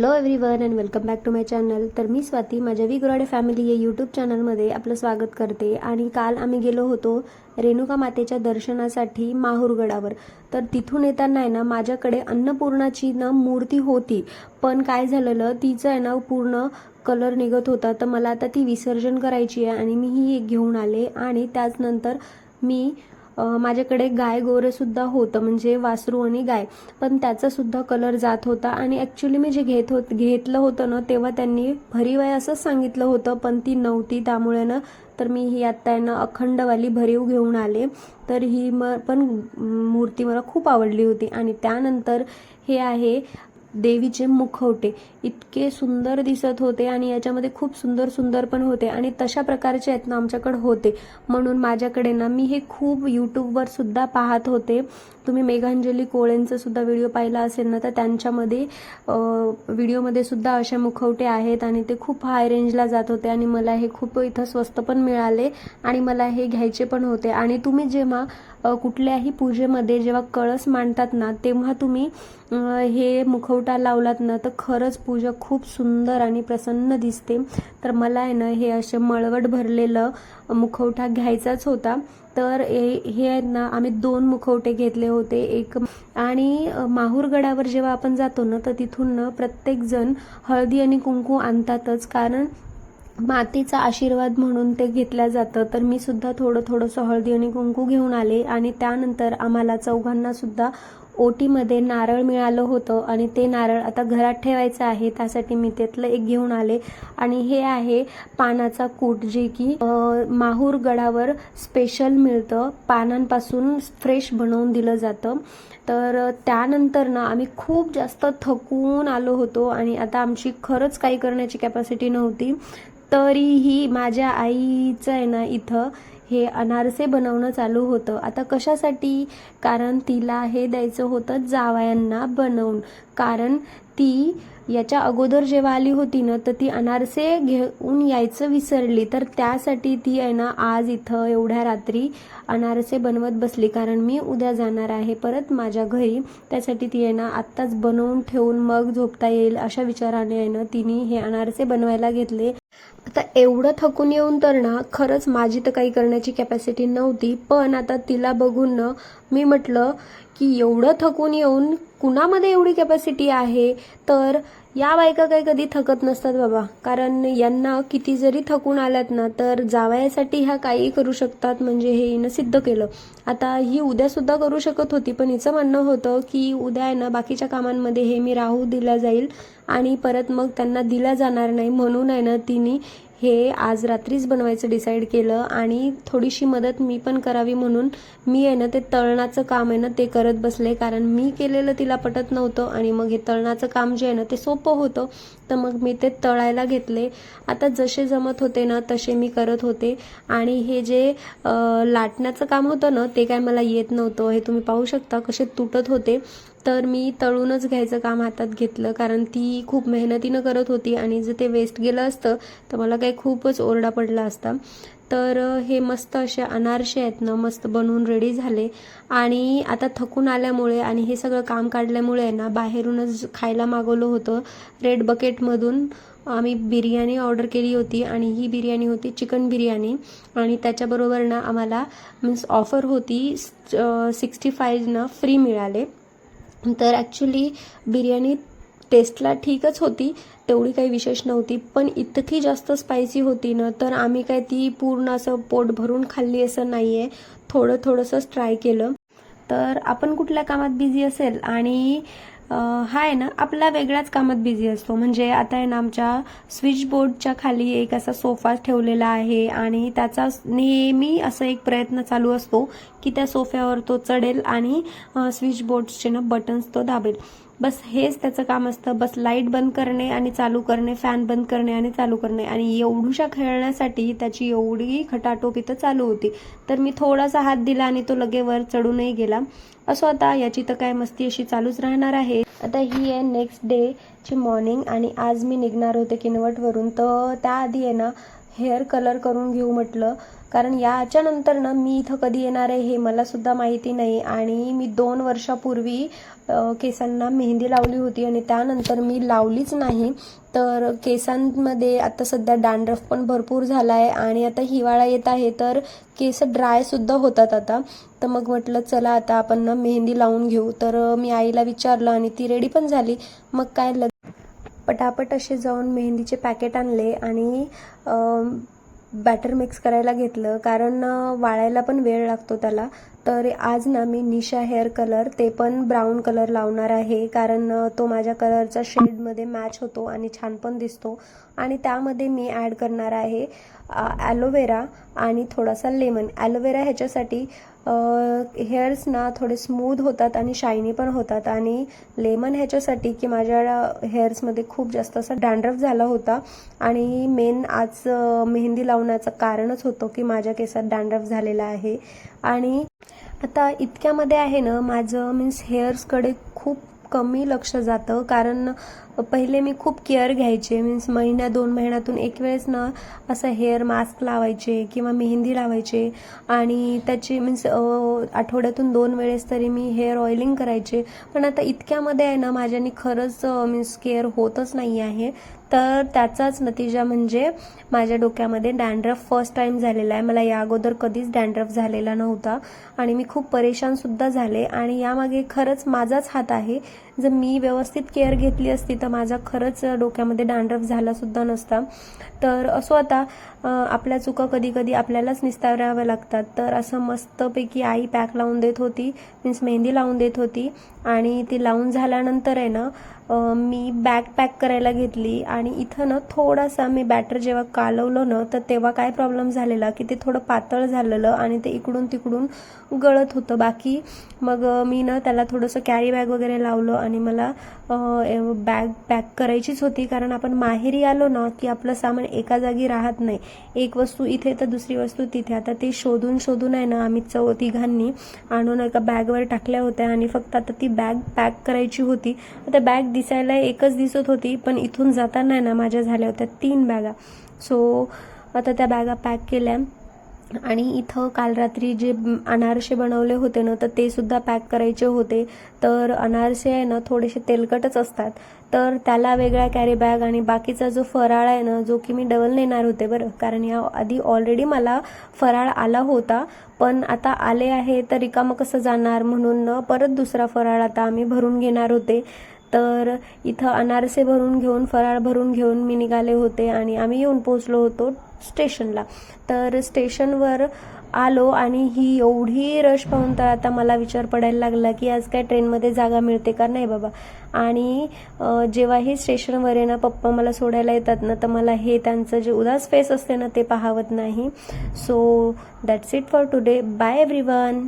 Hello everyone and welcome back to my channel तर मी स्वाती माझ्या वी गुराडे फॅमिली या यूट्यूब चॅनलमध्ये आपलं स्वागत करते. आणि काल आम्ही गेलो होतो रेणुका मातेच्या दर्शनासाठी माहूरगडावर. तर तिथून येताना आहे ना माझ्याकडे अन्नपूर्णाची ना मूर्ती होती. पण काय झालेलं तिचं आहे ना पूर्ण कलर निघत होता. तर मला आता ती विसर्जन करायची आहे आणि मी ही एक घेऊन आले. आणि त्याचनंतर मी माझ्याकडे गाय गोरंसुद्धा होतं म्हणजे वासरू आणि गाय. पण त्याचासुद्धा कलर जात होता आणि ॲक्च्युली मी जे घेत होत घेतलं होतं ना तेव्हा त्यांनी भरीव आहे असंच सांगितलं होतं पण ती नव्हती. त्यामुळे ना तर मी ही आत्ता आहे ना अखंडवाली भरीव घेऊन आले. तर ही म पण मूर्ती मला खूप आवडली होती. आणि त्यानंतर हे आहे देवीचे मुखवटे इतके सुंदर दिसत होते आणि याच्यामध्ये खूप सुंदर सुंदर पण होते आणि तशा प्रकारचे आहेत ना आमच्याकडे होते. म्हणून माझ्याकडे ना मी हे खूप यूट्यूबवर सुद्धा पाहत होते. तुम्ही मेघांजली कोळेंचा सुद्धा व्हिडिओ पाहिला असेल ना तर त्यांच्यामध्ये व्हिडिओमध्ये सुद्धा असे मुखवटे आहेत आणि ते खूप हाय रेंजला जात होते आणि मला हे खूप इथं स्वस्त पण मिळाले आणि मला हे घ्यायचे पण होते. आणि तुम्ही जेव्हा कुठल्याही पूजेमध्ये जेव्हा कळस मांडतात ना तेव्हा तुम्ही हे मुखवटा लावलात ना तर खरंच पूजा खूप सुंदर आणि प्रसन्न दिसते. तर मला आहे ना हे असे मळवट भरलेलं मुखवटा घ्यायचाच होता. तर हे हे आहेत ना आम्ही दोन मुखवटे घेतले होते. एक आणि माहूरगडावर जेव्हा आपण जातो ना तर तिथून ना प्रत्येकजण हळदी आणि कुंकू आणतातच. कारण मातेचा आशीर्वाद म्हणून ते घेतलं जातं. तर मी सुद्धा थोडं थोडंसं हळदी आणि कुंकू घेऊन आले आणि त्यानंतर आम्हाला चौघांना सुद्धा ओटीमध्ये नारळ मिळालं होतं आणि ते नारळ आता घरात ठेवायचं आहे त्यासाठी मी त्यातलं एक घेऊन आले. आणि हे आहे पानाचा कूट जे की माहूर गडावर स्पेशल मिळतं. पानांपासून फ्रेश बनवून दिलं जातं. तर त्यानंतर ना आम्ही खूप जास्त थकून आलो होतो आणि आता आमची खरंच काही करण्याची कॅपॅसिटी नव्हती. तरीही माझ्या आईचं आहे ना इथं हे अनारसे बनवणं चालू होतं. आता कशासाठी? कारण तिला हे द्यायचं होतं जावयांना बनवून. कारण ती याच्या अगोदर जेव्हा आली होती ना तर ती अनारसे घेऊन यायचं विसरली. तर त्यासाठी ती आहे ना आज इथं एवढ्या रात्री अनारसे बनवत बसली. कारण मी उद्या जाणार आहे परत माझ्या घरी. त्यासाठी ती आहे ना आत्ताच बनवून ठेवून मग झोपता येईल अशा विचाराने आहे ना तिने हे अनारसे बनवायला घेतले. आता एवढं थकून येऊन तर ना खरंच माझी तर काही करण्याची कॅपॅसिटी नव्हती पण आता तिला बघून ना मी म्हटलं की एवढं थकून येऊन कुणामध्ये एवढी कॅपॅसिटी आहे? तर या बायका काही कधी थकत नसतात बाबा. कारण यांना किती जरी थकून आल्यात ना तर जावयासाठी ह्या काही करू शकतात म्हणजे हे हिनं सिद्ध केलं. आता ही उद्या सुद्धा करू शकत होती पण हिचं म्हणणं होतं की उद्या आहे ना बाकीच्या कामांमध्ये हे मी राहू दिला जाईल आणि परत मग त्यांना दिला जाणार नाही म्हणून आहे ना तिने हे आज रात्रीच बनवायचं डिसाईड केलं आणि थोडीशी मदत मी पण करावी म्हणून मी आहे ना ते तळणाचं काम आहे ना ते करत बसले. कारण मी केलेलं तिला पटत नव्हतं आणि मग हे तळणाचं काम जे आहे ना ते सोपं होतं. तर मग मी ते तळायला घेतले. आता जसे जमत होते ना तसे मी करत होते. आणि हे जे लाटण्याचं काम होतं ना ते काय मला येत नव्हतं. हे तुम्ही पाहू शकता कसे तुटत होते. तर मी तळूनच घ्यायचं काम हातात घेतलं कारण ती खूप मेहनतीनं करत होती आणि जर ते वेस्ट गेलं असतं तर मला काही खूपच ओरडा पडला असता. तर हे मस्त असे अनारसे आहेत ना मस्त बनवून रेडी झाले. आणि आता थकून आल्यामुळे आणि हे सगळं काम काढल्यामुळे आहे ना बाहेरूनच खायला मागवलं होतं रेड बकेटमधून आम्ही बिर्याणी ऑर्डर केली होती आणि ही बिर्याणी होती चिकन बिर्याणी. आणि त्याच्याबरोबर ना आम्हाला मीन्स ऑफर होती सिक्स्टी फाईव्ह फ्री मिळाले. तर ॲक्च्युली बिर्याणी टेस्टला ठीकच होती तेवढी काही विशेष नव्हती. पण इतकी जास्त स्पायसी होती ना तर आम्ही काय ती पूर्ण असं पोट भरून खाल्ली असं नाही आहे थोडं थोडंसंच ट्राय केलं. तर आपण कुठल्या कामात बिझी असेल आणि हा आहे ना आपला वेगळ्याच कामात बिझी असतो. म्हणजे आता आहे ना आमच्या स्विच बोर्डच्या खाली एक असा सोफा ठेवलेला आहे आणि त्याचा नेहमी असा एक प्रयत्न चालू असतो की त्या सोफ्यावर तो चढेल आणि स्विच बोर्डचे ना बटन्स तो दाबेल. बस हेच त्याचं काम असतं. बस लाइट बंद करणे आणि चालू करणे फॅन बंद करणे आणि चालू करणे. आणि एवढूशा खेळण्यासाठी त्याची एवढी खटाटोप इथं चालू होती. तर मी थोडासा हात दिला आणि तो लगे वर चढूनही गेला. असो आता याची तर काय मस्ती अशी चालूच राहणार आहे. आता ही आहे नेक्स्ट डे ची मॉर्निंग आणि आज मी निघणार होते किनवटवरून. तर त्याआधी आहे ना हेअर कलर करून घेऊ म्हटलं. कारण याच्या नंतर ना मी इथं कधी येणार आहे हे मला सुद्धा माहिती नाही. आणि मी दोन वर्षापूर्वी केसांना मेहंदी लावली होती आणि त्यानंतर मी लावलीच नाही. तर केसांमध्ये आता सध्या डॅन्ड्रफ पण भरपूर झाला आहे आणि आता हिवाळा येत आहे तर केस ड्रायसुद्धा होतात आता. तर मग म्हटलं चला आता आपण ना मेहंदी लावून घेऊ. तर मी आईला विचारलं आणि ती रेडी पण झाली. मग काय लग पटापट असे जाऊन मेहंदीचे पॅकेट आणले आणि बॅटर मिक्स करायला घेतलं. कारण वाळायला पण वेळ लागतो त्याला. तर आज ना मी निशा हेअर कलर ते पण ब्राऊन कलर लावणार आहे. कारण तो माझ्या कलरचा शेडमध्ये मॅच होतो आणि छान पण दिसतो. आणि त्यामध्ये मी ॲड करणार आहे ॲलोवेरा आणि थोडासा लेमन ॲलोवेरा ह्याच्यासाठी हेअर्स ना थोडे स्मूथ होतात आणि शायनी पण होतात. आणि लेमन ह्याच्यासाठी की माझ्या हेअर्समध्ये खूप जास्त असा डॅन्ड्रफ झाला होता. आणि मेन आज मेहंदी लावण्याचं कारणच होतं की माझ्या केसात डॅन्ड्रफ झालेला आहे. आणि आता इतक्यामध्ये आहे ना माझं मीन्स हेअर्सकडे खूप कमी लक्ष जातं. कारण पहिले मी खूप केअर घ्यायचे. मीन्स महिन्या दोन महिन्यातून एक वेळेस ना असं हेअर मास्क लावायचे किंवा मेहंदी लावायचे. आणि त्याची मीन्स आठवड्यातून दोन वेळेस तरी मी हेअर ऑइलिंग करायचे. पण आता इतक्यामध्ये आहे ना माझ्यानी खरंच मीन्स केअर होतच नाही आहे. तर त्याचाच नतीजा म्हणजे माझ्या डोक्यामध्ये डॅन्ड्रफ फर्स्ट टाईम झालेला आहे. मला या अगोदर कधीच डॅन्ड्रफ झालेला नव्हता आणि मी खूप परेशानसुद्धा झाले. आणि यामागे खरंच माझाच हात आहे. जर मी व्यवस्थित केअर घेतली असती तर माझा खरंच डोक्यामध्ये डॅन्ड्रफ झालासुद्धा नसता. तर असो आता आपल्या चुका कधी कधी आपल्यालाच निस्ताराव्या लागतात. तर असं मस्तपैकी आई पॅक लावून देत होती मीन्स मेहंदी लावून देत होती. आणि ती लावून झाल्यानंतर आहे ना मी बॅग पॅक करायला घेतली आणि इथं ना थोडासा मी बॅटर जेव्हा कालवलं ना तर तेव्हा काय प्रॉब्लेम झालेला की ते थोडं पातळ झालेलं आणि ते इकडून तिकडून गळत होतं. बाकी मग मी ना त्याला थोडंसं कॅरी बॅग वगैरे लावलं आणि मला बॅग पॅक करायचीच होती. कारण आपण माहेरी आलो ना की आपलं सामान एका जागी राहत नाही. एक वस्तू इथे तर दुसरी वस्तू तिथे. आता ती शोधून शोधून आहे ना आम्ही चौ तिघांनी आणून एका बॅगवर टाकल्या होत्या आणि फक्त आता ती बॅग पॅक करायची होती. आता बॅग दिसायला एकच दिसत होती पण इथून जाताना आहे ना माझ्या झाल्या होत्या तीन बॅगा. सो आता त्या बॅगा पॅक केल्या. आणि इथं काल रात्री जे अनारसे बनवले होते ना तर ते सुद्धा पॅक करायचे होते. तर अनारसे आहे ना थोडेसे तेलकटच असतात. तर त्याला वेगळा कॅरी बॅग आणि बाकीचा जो फराळ आहे ना जो की मी डबल नेणार होते बरं. कारण या आधी ऑलरेडी मला फराळ आला होता पण आता आले आहे तर रिकामं कसं जाणार म्हणून परत दुसरा फराळ आता आम्ही भरून घेणार होते. तर इथं अनारसे भरून घेऊन फराळ भरून घेऊन मी निघाले होते आणि आम्ही येऊन पोचलो होतो स्टेशनला. तर स्टेशनवर आलो आणि ही एवढी रश पाहून तर आता मला विचार पडायला लागला की आज काय ट्रेनमध्ये जागा मिळते का नाही बाबा? आणि जेव्हाही स्टेशनवर आहे ना पप्पा मला सोडायला येतात ना तर मला हे त्यांचं जे उदास फेस असते ना ते पाहावत नाही. So that's it for today bye everyone